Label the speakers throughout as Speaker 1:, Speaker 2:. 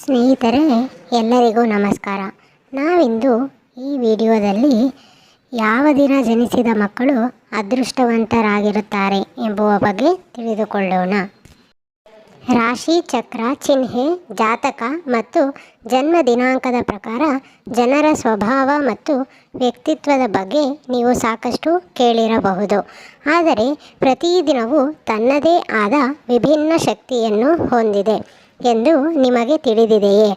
Speaker 1: ಸ್ನೇಹಿತರೆ, ಎಲ್ಲರಿಗೂ ನಮಸ್ಕಾರ. ನಾವಿಂದು ಈ ವಿಡಿಯೋದಲ್ಲಿ ಯಾವ ದಿನ ಜನಿಸಿದ ಮಕ್ಕಳು ಅದೃಷ್ಟವಂತರಾಗಿರುತ್ತಾರೆ ಎಂಬುವ ಬಗ್ಗೆ ತಿಳಿದುಕೊಳ್ಳೋಣ. ರಾಶಿ, ಚಕ್ರ, ಚಿಹ್ನೆ, ಜಾತಕ ಮತ್ತು ಜನ್ಮ ದಿನಾಂಕದ ಪ್ರಕಾರ ಜನರ ಸ್ವಭಾವ ಮತ್ತು ವ್ಯಕ್ತಿತ್ವದ ಬಗ್ಗೆ ನೀವು ಸಾಕಷ್ಟು ಕೇಳಿರಬಹುದು. ಆದರೆ ಪ್ರತಿದಿನವೂ ತನ್ನದೇ ಆದ ವಿಭಿನ್ನ ಶಕ್ತಿಯನ್ನು ಹೊಂದಿದೆ. ಎಂದು ನಿಮಗೆ ತಿಳಿದಿದೆಯೇ?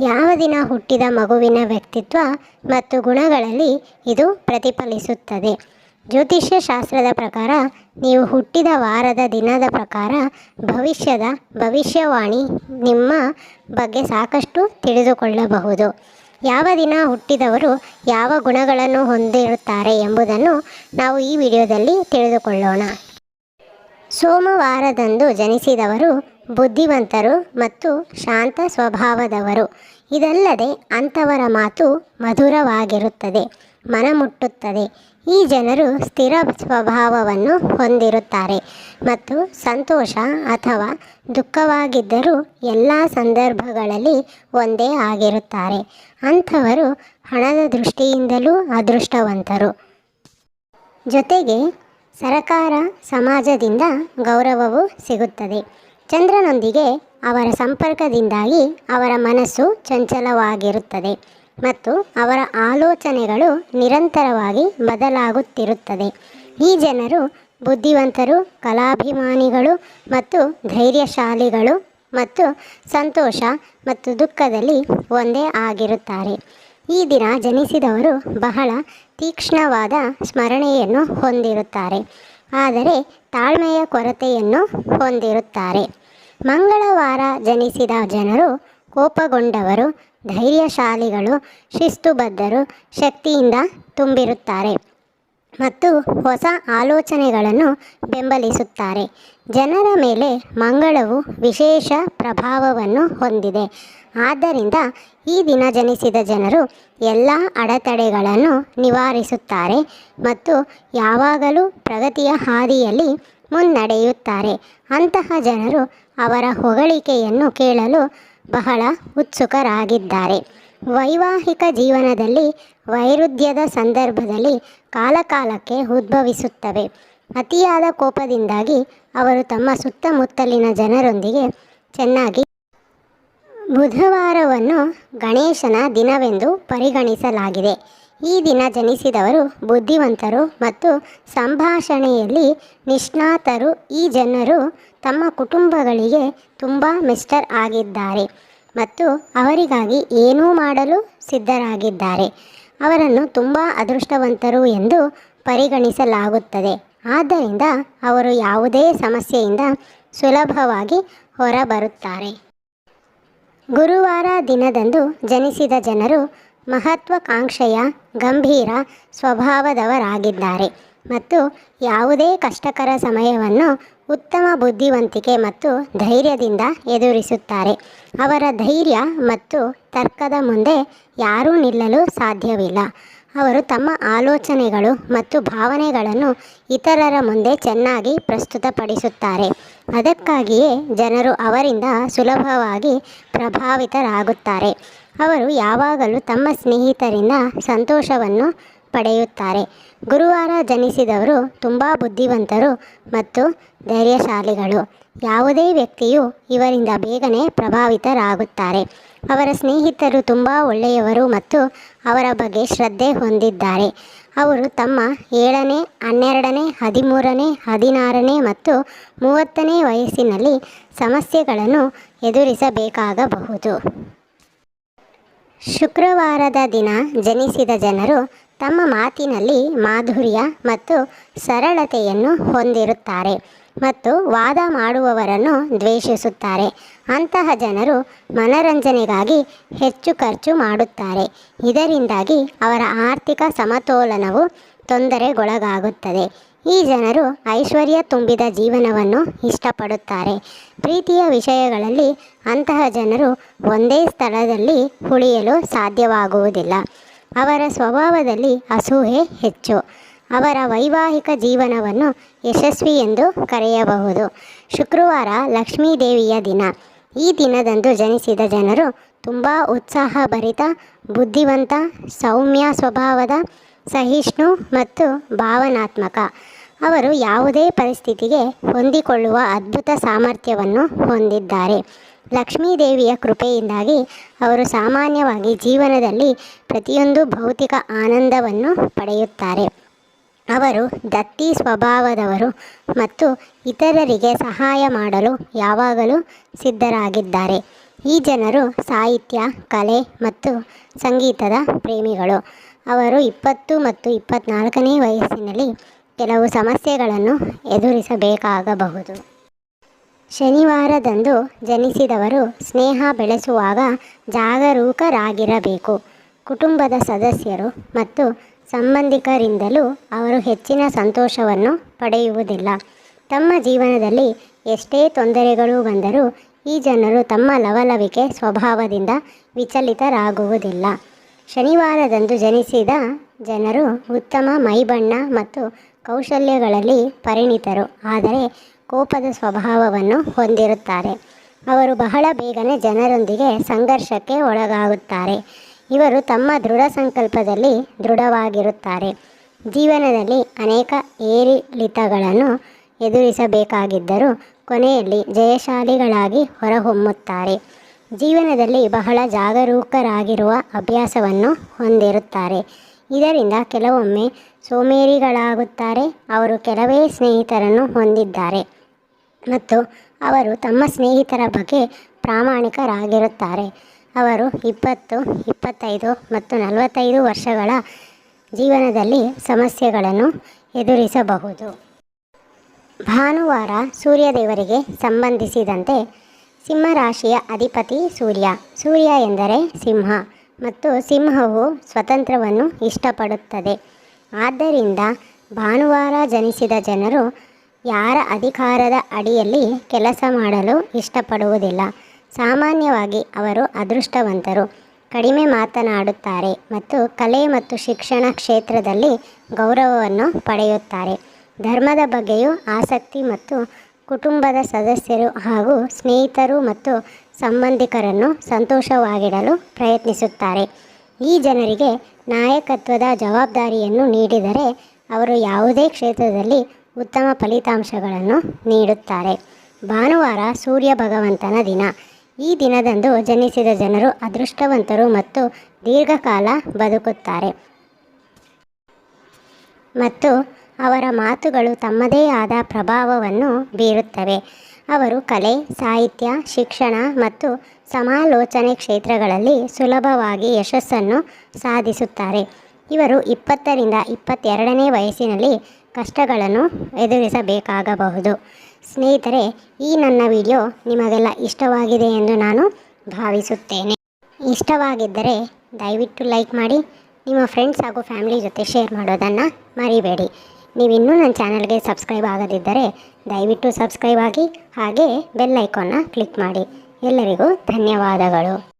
Speaker 1: ಯಾವ ದಿನ ಹುಟ್ಟಿದ ಮಗುವಿನ ವ್ಯಕ್ತಿತ್ವ ಮತ್ತು ಗುಣಗಳಲ್ಲಿ ಇದು ಪ್ರತಿಫಲಿಸುತ್ತದೆ? ಜ್ಯೋತಿಷ್ಯ ಶಾಸ್ತ್ರದ ಪ್ರಕಾರ, ನೀವು ಹುಟ್ಟಿದ ವಾರದ ದಿನದ ಪ್ರಕಾರ ಭವಿಷ್ಯದ ಭವಿಷ್ಯವಾಣಿ ನಿಮ್ಮ ಬಗ್ಗೆ ಸಾಕಷ್ಟು ತಿಳಿದುಕೊಳ್ಳಬಹುದು. ಯಾವ ದಿನ ಹುಟ್ಟಿದವರು ಯಾವ ಗುಣಗಳನ್ನು ಹೊಂದಿರುತ್ತಾರೆ ಎಂಬುದನ್ನು ನಾವು ಈ ವಿಡಿಯೋದಲ್ಲಿ ತಿಳಿದುಕೊಳ್ಳೋಣ. ಸೋಮವಾರದಂದು ಜನಿಸಿದವರು ಬುದ್ಧಿವಂತರು ಮತ್ತು ಶಾಂತ ಸ್ವಭಾವದವರು. ಇದಲ್ಲದೆ ಅಂಥವರ ಮಾತು ಮಧುರವಾಗಿರುತ್ತದೆ, ಮನಮುಟ್ಟುತ್ತದೆ. ಈ ಜನರು ಸ್ಥಿರ ಸ್ವಭಾವವನ್ನು ಹೊಂದಿರುತ್ತಾರೆ ಮತ್ತು ಸಂತೋಷ ಅಥವಾ ದುಃಖವಾಗಿದ್ದರೂ ಎಲ್ಲ ಸಂದರ್ಭಗಳಲ್ಲಿ ಒಂದೇ ಆಗಿರುತ್ತಾರೆ. ಅಂಥವರು ಹಣದ ದೃಷ್ಟಿಯಿಂದಲೂ ಅದೃಷ್ಟವಂತರು. ಜೊತೆಗೆ ಸರಕಾರ ಸಮಾಜದಿಂದ ಗೌರವವು ಸಿಗುತ್ತದೆ. ಚಂದ್ರನೊಂದಿಗೆ ಅವರ ಸಂಪರ್ಕದಿಂದಾಗಿ ಅವರ ಮನಸ್ಸು ಚಂಚಲವಾಗಿರುತ್ತದೆ ಮತ್ತು ಅವರ ಆಲೋಚನೆಗಳು ನಿರಂತರವಾಗಿ ಬದಲಾಗುತ್ತಿರುತ್ತದೆ. ಈ ಜನರು ಬುದ್ಧಿವಂತರು, ಕಲಾಭಿಮಾನಿಗಳು ಮತ್ತು ಧೈರ್ಯಶಾಲಿಗಳು ಮತ್ತು ಸಂತೋಷ ಮತ್ತು ದುಃಖದಲ್ಲಿ ಒಂದೇ ಆಗಿರುತ್ತಾರೆ. ಈ ದಿನ ಜನಿಸಿದವರು ಬಹಳ ತೀಕ್ಷ್ಣವಾದ ಸ್ಮರಣೆಯನ್ನು ಹೊಂದಿರುತ್ತಾರೆ, ಆದರೆ ತಾಳ್ಮೆಯ ಕೊರತೆಯನ್ನು ಹೊಂದಿರುತ್ತಾರೆ. ಮಂಗಳವಾರ ಜನಿಸಿದ ಜನರು ಕೋಪಗೊಂಡವರು, ಧೈರ್ಯಶಾಲಿಗಳು, ಶಿಸ್ತುಬದ್ಧರು, ಶಕ್ತಿಯಿಂದ ತುಂಬಿರುತ್ತಾರೆ ಮತ್ತು ಹೊಸ ಆಲೋಚನೆಗಳನ್ನು ಬೆಂಬಲಿಸುತ್ತಾರೆ. ಜನರ ಮೇಲೆ ಮಂಗಳವು ವಿಶೇಷ ಪ್ರಭಾವವನ್ನು ಹೊಂದಿದೆ. ಆದ್ದರಿಂದ ಈ ದಿನ ಜನಿಸಿದ ಜನರು ಎಲ್ಲ ಅಡೆತಡೆಗಳನ್ನು ನಿವಾರಿಸುತ್ತಾರೆ ಮತ್ತು ಯಾವಾಗಲೂ ಪ್ರಗತಿಯ ಹಾದಿಯಲ್ಲಿ ಮುನ್ನಡೆಯುತ್ತಾರೆ. ಅಂತಹ ಜನರು ಅವರ ಹೊಗಳಿಕೆಯನ್ನು ಕೇಳಲು ಬಹಳ ಉತ್ಸುಕರಾಗಿದ್ದಾರೆ. ವೈವಾಹಿಕ ಜೀವನದಲ್ಲಿ ವೈರುಧ್ಯದ ಸಂದರ್ಭದಲ್ಲಿ ಕಾಲಕಾಲಕ್ಕೆ ಉದ್ಭವಿಸುತ್ತವೆ. ಅತಿಯಾದ ಕೋಪದಿಂದಾಗಿ ಅವರು ತಮ್ಮ ಸುತ್ತಮುತ್ತಲಿನ ಜನರೊಂದಿಗೆ ಚೆನ್ನಾಗಿ ಬುಧವಾರವನ್ನು ಗಣೇಶನ ದಿನವೆಂದು ಪರಿಗಣಿಸಲಾಗಿದೆ. ಈ ದಿನ ಜನಿಸಿದವರು ಬುದ್ಧಿವಂತರು ಮತ್ತು ಸಂಭಾಷಣೆಯಲ್ಲಿ ನಿಷ್ಣಾತರು. ಈ ಜನರು ತಮ್ಮ ಕುಟುಂಬಗಳಿಗೆ ತುಂಬ ಮಿಸ್ಟರ್ ಆಗಿದ್ದಾರೆ ಮತ್ತು ಅವರಿಗಾಗಿ ಏನೂ ಮಾಡಲು ಸಿದ್ಧರಾಗಿದ್ದಾರೆ. ಅವರನ್ನು ತುಂಬ ಅದೃಷ್ಟವಂತರು ಎಂದು ಪರಿಗಣಿಸಲಾಗುತ್ತದೆ. ಆದ್ದರಿಂದ ಅವರು ಯಾವುದೇ ಸಮಸ್ಯೆಯಿಂದ ಸುಲಭವಾಗಿ ಹೊರಬರುತ್ತಾರೆ. ಗುರುವಾರ ದಿನದಂದು ಜನಿಸಿದ ಜನರು ಮಹತ್ವಾಕಾಂಕ್ಷೆಯ, ಗಂಭೀರ ಸ್ವಭಾವದವರಾಗಿದ್ದಾರೆ ಮತ್ತು ಯಾವುದೇ ಕಷ್ಟಕರ ಸಮಯವನ್ನು ಉತ್ತಮ ಬುದ್ಧಿವಂತಿಕೆ ಮತ್ತು ಧೈರ್ಯದಿಂದ ಎದುರಿಸುತ್ತಾರೆ. ಅವರ ಧೈರ್ಯ ಮತ್ತು ತರ್ಕದ ಮುಂದೆ ಯಾರೂ ನಿಲ್ಲಲು ಸಾಧ್ಯವಿಲ್ಲ. ಅವರು ತಮ್ಮ ಆಲೋಚನೆಗಳು ಮತ್ತು ಭಾವನೆಗಳನ್ನು ಇತರರ ಮುಂದೆ ಚೆನ್ನಾಗಿ ಪ್ರಸ್ತುತಪಡಿಸುತ್ತಾರೆ. ಅದಕ್ಕಾಗಿಯೇ ಜನರು ಅವರಿಂದ ಸುಲಭವಾಗಿ ಪ್ರಭಾವಿತರಾಗುತ್ತಾರೆ. ಅವರು ಯಾವಾಗಲೂ ತಮ್ಮ ಸ್ನೇಹಿತರಿಂದ ಸಂತೋಷವನ್ನು ಪಡೆಯುತ್ತಾರೆ. ಗುರುವಾರ ಜನಿಸಿದವರು ತುಂಬ ಬುದ್ಧಿವಂತರು ಮತ್ತು ಧೈರ್ಯಶಾಲಿಗಳು. ಯಾವುದೇ ವ್ಯಕ್ತಿಯು ಇವರಿಂದ ಬೇಗನೆ ಪ್ರಭಾವಿತರಾಗುತ್ತಾರೆ. ಅವರ ಸ್ನೇಹಿತರು ತುಂಬ ಒಳ್ಳೆಯವರು ಮತ್ತು ಅವರ ಬಗ್ಗೆ ಶ್ರದ್ಧೆ ಹೊಂದಿದ್ದಾರೆ. ಅವರು ತಮ್ಮ ಏಳನೇ, ಹನ್ನೆರಡನೇ, ಹದಿಮೂರನೇ, ಹದಿನಾರನೇ ಮತ್ತು ಮೂವತ್ತನೇ ವಯಸ್ಸಿನಲ್ಲಿ ಸಮಸ್ಯೆಗಳನ್ನು ಎದುರಿಸಬೇಕಾಗಬಹುದು. ಶುಕ್ರವಾರದ ದಿನ ಜನಿಸಿದ ಜನರು ತಮ್ಮ ಮಾತಿನಲ್ಲಿ ಮಾಧುರ್ಯ ಮತ್ತು ಸರಳತೆಯನ್ನು ಹೊಂದಿರುತ್ತಾರೆ ಮತ್ತು ವಾದ ಮಾಡುವವರನ್ನು ದ್ವೇಷಿಸುತ್ತಾರೆ. ಅಂತಹ ಜನರು ಮನರಂಜನೆಗಾಗಿ ಹೆಚ್ಚು ಖರ್ಚು ಮಾಡುತ್ತಾರೆ. ಇದರಿಂದಾಗಿ ಅವರ ಆರ್ಥಿಕ ಸಮತೋಲನವು ತೊಂದರೆಗೊಳಗಾಗುತ್ತದೆ. ಈ ಜನರು ಐಶ್ವರ್ಯ ತುಂಬಿದ ಜೀವನವನ್ನು ಇಷ್ಟಪಡುತ್ತಾರೆ. ಪ್ರೀತಿಯ ವಿಷಯಗಳಲ್ಲಿ ಅಂತಹ ಜನರು ಒಂದೇ ಸ್ಥಳದಲ್ಲಿ ಉಳಿಯಲು ಸಾಧ್ಯವಾಗುವುದಿಲ್ಲ. ಅವರ ಸ್ವಭಾವದಲ್ಲಿ ಅಸೂಹೆ ಹೆಚ್ಚು. ಅವರ ವೈವಾಹಿಕ ಜೀವನವನ್ನು ಯಶಸ್ವಿ ಎಂದು ಕರೆಯಬಹುದು. ಶುಕ್ರವಾರ ಲಕ್ಷ್ಮೀ ದೇವಿಯ ದಿನ. ಈ ದಿನದಂದು ಜನಿಸಿದ ಜನರು ತುಂಬ ಉತ್ಸಾಹಭರಿತ, ಬುದ್ಧಿವಂತ, ಸೌಮ್ಯ ಸ್ವಭಾವದ, ಸಹಿಷ್ಣು ಮತ್ತು ಭಾವನಾತ್ಮಕ. ಅವರು ಯಾವುದೇ ಪರಿಸ್ಥಿತಿಗೆ ಹೊಂದಿಕೊಳ್ಳುವ ಅದ್ಭುತ ಸಾಮರ್ಥ್ಯವನ್ನು ಹೊಂದಿದ್ದಾರೆ. ಲಕ್ಷ್ಮೀದೇವಿಯ ಕೃಪೆಯಿಂದಾಗಿ ಅವರು ಸಾಮಾನ್ಯವಾಗಿ ಜೀವನದಲ್ಲಿ ಪ್ರತಿಯೊಂದು ಭೌತಿಕ ಆನಂದವನ್ನು ಪಡೆಯುತ್ತಾರೆ. ಅವರು ದತ್ತಿ ಸ್ವಭಾವದವರು ಮತ್ತು ಇತರರಿಗೆ ಸಹಾಯ ಮಾಡಲು ಯಾವಾಗಲೂ ಸಿದ್ಧರಾಗಿದ್ದಾರೆ. ಈ ಜನರು ಸಾಹಿತ್ಯ, ಕಲೆ ಮತ್ತು ಸಂಗೀತದ ಪ್ರೇಮಿಗಳು. ಅವರು ಇಪ್ಪತ್ತು ಮತ್ತು ಇಪ್ಪತ್ತ್ನಾಲ್ಕನೇ ವಯಸ್ಸಿನಲ್ಲಿ ಕೆಲವು ಸಮಸ್ಯೆಗಳನ್ನು ಎದುರಿಸಬೇಕಾಗಬಹುದು. ಶನಿವಾರದಂದು ಜನಿಸಿದವರು ಸ್ನೇಹ ಬೆಳೆಸುವಾಗ ಜಾಗರೂಕರಾಗಿರಬೇಕು. ಕುಟುಂಬದ ಸದಸ್ಯರು ಮತ್ತು ಸಂಬಂಧಿಕರಿಂದಲೂ ಅವರು ಹೆಚ್ಚಿನ ಸಂತೋಷವನ್ನು ಪಡೆಯುವುದಿಲ್ಲ. ತಮ್ಮ ಜೀವನದಲ್ಲಿ ಎಷ್ಟೇ ತೊಂದರೆಗಳು ಬಂದರೂ ಈ ಜನರು ತಮ್ಮ ಲವಲವಿಕೆ ಸ್ವಭಾವದಿಂದ ವಿಚಲಿತರಾಗುವುದಿಲ್ಲ. ಶನಿವಾರದಂದು ಜನಿಸಿದ ಜನರು ಉತ್ತಮ ಮೈಬಣ್ಣ ಮತ್ತು ಕೌಶಲ್ಯಗಳಲ್ಲಿ ಪರಿಣಿತರು. ಆದರೆ ಕೋಪದ ಸ್ವಭಾವವನ್ನು ಹೊಂದಿರುತ್ತಾರೆ. ಅವರು ಬಹಳ ಬೇಗನೆ ಜನರೊಂದಿಗೆ ಸಂಘರ್ಷಕ್ಕೆ ಒಳಗಾಗುತ್ತಾರೆ. ಇವರು ತಮ್ಮ ದೃಢ ಸಂಕಲ್ಪದಲ್ಲಿ ದೃಢವಾಗಿರುತ್ತಾರೆ. ಜೀವನದಲ್ಲಿ ಅನೇಕ ಏರಿಳಿತಗಳನ್ನು ಎದುರಿಸಬೇಕಾಗಿದ್ದರೂ ಕೊನೆಯಲ್ಲಿ ಜಯಶಾಲಿಗಳಾಗಿ ಹೊರಹೊಮ್ಮುತ್ತಾರೆ. ಜೀವನದಲ್ಲಿ ಬಹಳ ಜಾಗರೂಕರಾಗಿರುವ ಅಭ್ಯಾಸವನ್ನು ಹೊಂದಿರುತ್ತಾರೆ. ಇದರಿಂದ ಕೆಲವೊಮ್ಮೆ ಸೋಮೇರಿಗಳಾಗುತ್ತಾರೆ. ಅವರು ಕೆಲವೇ ಸ್ನೇಹಿತರನ್ನು ಹೊಂದಿದ್ದಾರೆ. ಮತ್ತು ಅವರು ತಮ್ಮ ಸ್ನೇಹಿತರ ಬಗ್ಗೆ ಪ್ರಾಮಾಣಿಕರಾಗಿರುತ್ತಾರೆ. ಅವರು ಇಪ್ಪತ್ತು, ಇಪ್ಪತ್ತೈದು ಮತ್ತು ನಲವತ್ತೈದು ವರ್ಷಗಳ ಜೀವನದಲ್ಲಿ ಸಮಸ್ಯೆಗಳನ್ನು ಎದುರಿಸಬಹುದು. ಭಾನುವಾರ ಸೂರ್ಯದೇವರಿಗೆ ಸಂಬಂಧಿಸಿದಂತೆ ಸಿಂಹರಾಶಿಯ ಅಧಿಪತಿ ಸೂರ್ಯ. ಸೂರ್ಯ ಎಂದರೆ ಸಿಂಹ ಮತ್ತು ಸಿಂಹವು ಸ್ವತಂತ್ರವನ್ನು ಇಷ್ಟಪಡುತ್ತದೆ. ಆದ್ದರಿಂದ ಭಾನುವಾರ ಜನಿಸಿದ ಜನರು ಯಾರ ಅಧಿಕಾರದ ಅಡಿಯಲ್ಲಿ ಕೆಲಸ ಮಾಡಲು ಇಷ್ಟಪಡುವುದಿಲ್ಲ. ಸಾಮಾನ್ಯವಾಗಿ ಅವರು ಅದೃಷ್ಟವಂತರು. ಕಡಿಮೆ ಮಾತನಾಡುತ್ತಾರೆ ಮತ್ತು ಕಲೆ ಮತ್ತು ಶಿಕ್ಷಣ ಕ್ಷೇತ್ರದಲ್ಲಿ ಗೌರವವನ್ನು ಪಡೆಯುತ್ತಾರೆ. ಧರ್ಮದ ಬಗ್ಗೆಯೂ ಆಸಕ್ತಿ ಮತ್ತು ಕುಟುಂಬದ ಸದಸ್ಯರು ಹಾಗೂ ಸ್ನೇಹಿತರು ಮತ್ತು ಸಂಬಂಧಿಕರನ್ನು ಸಂತೋಷವಾಗಿಡಲು ಪ್ರಯತ್ನಿಸುತ್ತಾರೆ. ಈ ಜನರಿಗೆ ನಾಯಕತ್ವದ ಜವಾಬ್ದಾರಿಯನ್ನು ನೀಡಿದರೆ ಅವರು ಯಾವುದೇ ಕ್ಷೇತ್ರದಲ್ಲಿ ಉತ್ತಮ ಫಲಿತಾಂಶಗಳನ್ನು ನೀಡುತ್ತಾರೆ. ಭಾನುವಾರ ಸೂರ್ಯ ಭಗವಂತನ ದಿನ. ಈ ದಿನದಂದು ಜನಿಸಿದ ಜನರು ಅದೃಷ್ಟವಂತರು ಮತ್ತು ದೀರ್ಘಕಾಲ ಬದುಕುತ್ತಾರೆ. ಮತ್ತು ಅವರ ಮಾತುಗಳು ತಮ್ಮದೇ ಆದ ಪ್ರಭಾವವನ್ನು ಬೀರುತ್ತವೆ. ಅವರು ಕಲೆ, ಸಾಹಿತ್ಯ, ಶಿಕ್ಷಣ ಮತ್ತು ಸಮಾಲೋಚನೆ ಕ್ಷೇತ್ರಗಳಲ್ಲಿ ಸುಲಭವಾಗಿ ಯಶಸ್ಸನ್ನು ಸಾಧಿಸುತ್ತಾರೆ. ಇವರು ಇಪ್ಪತ್ತರಿಂದ ಇಪ್ಪತ್ತೆರಡನೇ ವಯಸ್ಸಿನಲ್ಲಿ ಕಷ್ಟಗಳನ್ನು ಎದುರಿಸಬೇಕಾಗಬಹುದು. ಸ್ನೇಹಿತರೆ, ಈ ನನ್ನ ವಿಡಿಯೋ ನಿಮಗೆಲ್ಲ ಇಷ್ಟವಾಗಿದೆ ಎಂದು ನಾನು ಭಾವಿಸುತ್ತೇನೆ. ಇಷ್ಟವಾಗಿದ್ದರೆ ದಯವಿಟ್ಟು ಲೈಕ್ ಮಾಡಿ, ನಿಮ್ಮ ಫ್ರೆಂಡ್ಸ್ ಹಾಗೂ ಫ್ಯಾಮಿಲಿ ಜೊತೆ ಶೇರ್ ಮಾಡೋದನ್ನು ಮರಿಬೇಡಿ. ನೀವು ಇನ್ನೂ ನನ್ನ ಚಾನಲ್ಗೆ ಸಬ್ಸ್ಕ್ರೈಬ್ ಆಗದಿದ್ದರೆ ದಯವಿಟ್ಟು ಸಬ್ಸ್ಕ್ರೈಬ್ ಆಗಿ ಹಾಗೆ ಬೆಲ್ ಐಕಾನ್ನ ಕ್ಲಿಕ್ ಮಾಡಿ. ಎಲ್ಲರಿಗೂ ಧನ್ಯವಾದಗಳು.